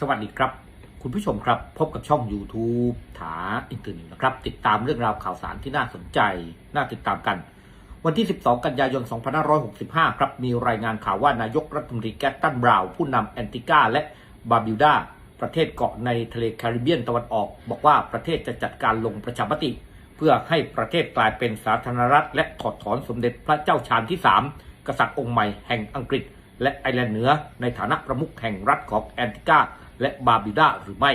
สวัสดีครับ คุณผู้ชมครับพบกับช่อง YouTube ถาอินเตอร์นิวนะครับ ติดตามเรื่องราวข่าวสารที่น่าสนใจ น่าติดตามกัน วันที่ 12 กันยายน 2565 ครับ มีรายงานข่าวว่านายกรัฐมนตรีแกตตันบราว์ผู้นำแอนติกาและบาบิวดาประเทศเกาะในทะเลแคริบเบียนตะวันออก บอกว่าประเทศจะจัดการลงประชามติ เพื่อให้ประเทศกลายเป็นสาธารณรัฐ และถอดถอนสมเด็จพระเจ้าชาญที่ 3 กษัตริย์องค์ใหม่แห่งอังกฤษ และไอร์แลนด์เหนือในฐานะประมุขแห่งรัฐของแอนติกา และบาบิวดาหรือไม่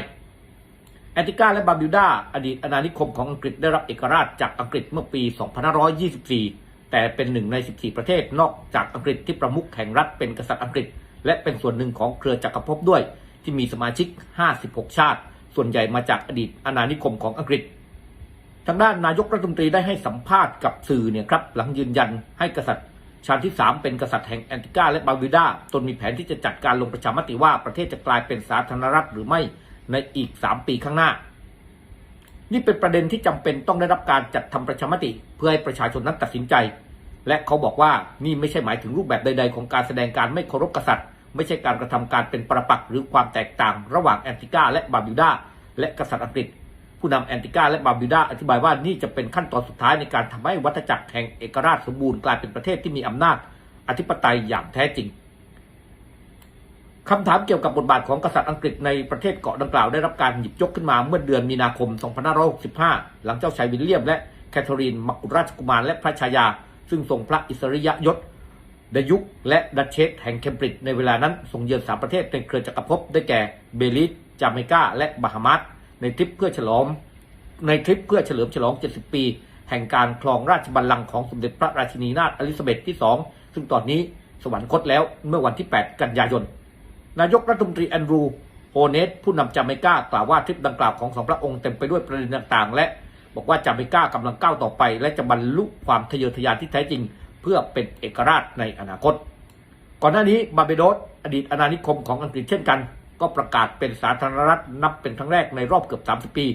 แอนติกาและบาบิวดาอดีตอาณานิคมของอังกฤษได้รับเอกราชจากอังกฤษเมื่อปี 2524 แต่เป็นหนึ่งใน 14 ประเทศนอกจากอังกฤษที่ประมุขแห่งรัฐเป็นกษัตริย์อังกฤษ และเป็นส่วนหนึ่งของเครือจักรภพด้วย ที่มีสมาชิก 56 ชาติ ส่วนใหญ่มาจากอดีตอาณานิคมของอังกฤษ ทางด้านนายกรัฐมนตรีได้ให้สัมภาษณ์กับสื่อเนี่ยครับหลังยืนยันให้กษัตริย์ ชาญที่ 3 เป็นกษัตริย์แห่งแอนติกาและบาร์บิดาตนมีแผนที่จะจัดการลงประชามติว่าประเทศจะกลายเป็นสาธารณรัฐหรือไม่ในอีก 3 ปีข้างหน้า นี่เป็นประเด็นที่จำเป็นต้องได้รับการจัดทำประชามติ เพื่อให้ประชาชนนั้นตัดสินใจ และเขาบอกว่านี่ไม่ใช่หมายถึงรูปแบบใด ๆ ของการแสดงการไม่เคารพกษัตริย์ ไม่ใช่การกระทำการเป็นประปักษ์หรือความแตกต่าง ระหว่างแอนติกาและบาบิวดาและกษัตริย์อังกฤษ ผู้นำแอนติกาและบาบิดาอธิบายว่านี่จะเป็นขั้นตอนสุดท้ายในการทำให้วัฏจักรแห่งเอกราชสมบูรณ์กลายเป็นประเทศที่มีอำนาจอธิปไตยอย่างแท้จริงคำถามเกี่ยวกับบทบาทของกษัตริย์อังกฤษในประเทศเกาะดังกล่าวได้รับการหยิบยกขึ้นมาเมื่อเดือนมีนาคม 2565 หลังเจ้าชายวิลเลียมและแคทเธอรีนมกุฎราชกุมารและพระชายา ซึ่งทรงพระอิสริยยศดยุคและดัชเชสแห่งเคมบริดจ์ในเวลานั้นทรงเยือนสามประเทศในเครือจักรภพได้แก่เบลิสจาเมกาและบาฮามัส ในทริปเพื่อฉลองในทริปเพื่อเฉลิมฉลอง 70 ปี แห่งการครองราชบัลลังก์ของสมเด็จพระราชินีนาถอลิซาเบธที่ 2 ซึ่งตอนนี้สวรรคตแล้วเมื่อวันที่ 8 กันยายน นายกรัฐมนตรีแอนดรูโฮเนสผู้นำจาเมกากล่าวว่าทริปดังกล่าวของสองพระองค์เต็มไปด้วยประเด็นต่างๆ และบอกว่าจาเมกากำลังก้าวต่อไป และจะบรรลุความทะเยอทะยานที่แท้จริง เพื่อเป็นเอกราชในอนาคต ก่อนหน้านี้บาเบโดสอดีตอาณานิคมของอังกฤษเช่นกัน ก็ประกาศเป็นสาธารณรัฐนับเป็นครั้งแรกในรอบเกือบ 30 ปี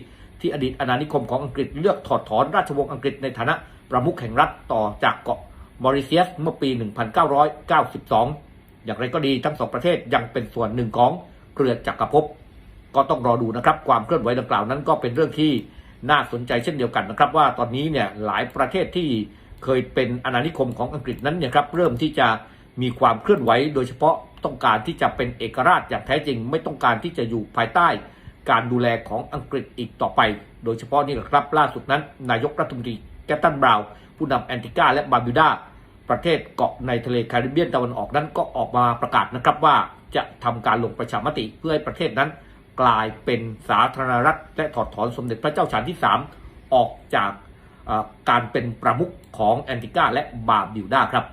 ที่อดีตอาณานิคมของอังกฤษเลือกถอดถอนราชวงศ์อังกฤษในฐานะประมุขแห่งรัฐต่อจากเกาะมอริเซียสเมื่อปี 1992 อย่างไรก็ดีทั้งสองประเทศยังเป็นส่วนหนึ่งของเครือจักรภพก็ต้องรอดูนะครับความเคลื่อนไหวดังกล่าวนั้นก็เป็นเรื่องที่น่าสนใจเช่นเดียวกันนะครับ ว่าตอนนี้เนี่ยหลายประเทศที่เคยเป็นอาณานิคมของอังกฤษนั้นเนี่ยครับเริ่มที่จะมีความเคลื่อนไหวโดยเฉพาะ ต้องการที่จะเป็นเอกราชอย่างแท้จริง ไม่ต้องการที่จะอยู่ภายใต้การดูแลของอังกฤษอีกต่อไป โดยเฉพาะนี่แหละครับล่าสุดนั้น นายกรัฐมนตรีแกตันบราว์ผู้นำแอนติกาและบาร์บิวดาประเทศเกาะในทะเลแคริบเบียนตะวันออกนั้นก็ออกมาประกาศนะครับว่าจะทำการลงประชามติเพื่อให้ประเทศนั้น กลายเป็นสาธารณรัฐ และถอดถอนสมเด็จพระเจ้าชาญที่ 3 ออกจากการเป็นประมุขของแอนติกาและบาร์บิวดาครับ